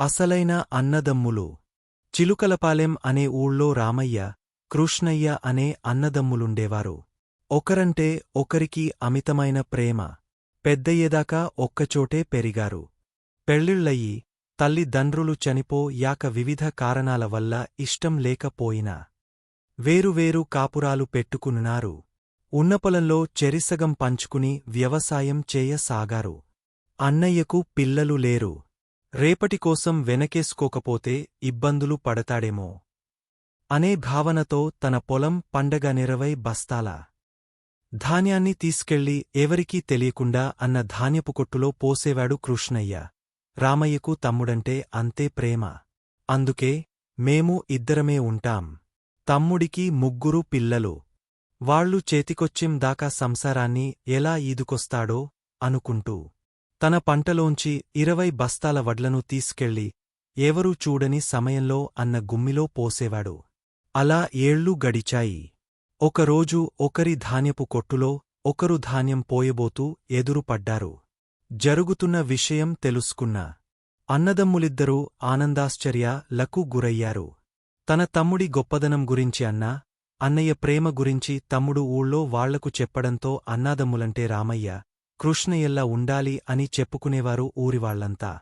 అసలైన అన్నదమ్ములు. చిలుకలపాలెం అనే ఊళ్ళో రామయ్య కృష్ణయ్య అనే అన్నదమ్ములుండేవారు. ఒకరంటే ఒకరికి అమితమైన ప్రేమ. పెద్దయ్యేదాకా ఒక్కచోటే పెరిగారు. పెళ్ళిళ్ళయ్యి తల్లిదండ్రులు చనిపో యాక వివిధ కారణాల వల్ల ఇష్టం లేకపోయినా. వేరువేరు కాపురాలు పెట్టుకున్నారు. ఉన్నపొలంలో చెరిసగం పంచుకుని వ్యవసాయం చేయసాగారు. అన్నయ్యకు పిల్లలు లేరు. రేపటికోసం వెనకేసుకోకపోతే ఇబ్బందులు పడతాడేమో అనే భావనతో తన పొలం పండగ నిరవై బస్తాల ధాన్యాన్ని తీసుకెళ్ళి ఎవరికీ తెలియకుండా అన్న ధాన్యపు కొట్టులో పోసేవాడు కృష్ణయ్య. రామయ్యకు తమ్ముడంటే అంతే ప్రేమ. అందుకే మేము ఇద్దరమే ఉంటాం. తమ్ముడికి ముగ్గురు పిల్లలు. వాళ్ళు చేతికొచ్చిం దాకా సంసారాన్ని ఎలా ఈదుకొస్తాడో అనుకుంటూ తన పంటలోంచి ఇరవై బస్తాల వడ్లను తీసుకెళ్ళి ఎవరూ చూడని సమయంలో అన్న గుమ్మిలో పోసేవాడు. అలా ఏళ్ళూ గడిచాయి. ఒకరోజు ఒకరి ధాన్యపు కొట్టులో ఒకరు ధాన్యం పోయబోతూ ఎదురుపడ్డారు. జరుగుతున్న విషయం తెలుసుకున్న అన్నదమ్ములిద్దరూ ఆనందాశ్చర్య లకు గురయ్యారు. తన తమ్ముడి గొప్పదనం గురించి అన్నా అన్నయ్య ప్రేమ గురించి తమ్ముడు ఊళ్ళో వాళ్ళకు చెప్పడంతో అన్నాదమ్ములంటే రామయ్య కృష్ణయ్యల్లా ఉండాలి అని చెప్పుకునేవారు ఊరివాళ్ళంతా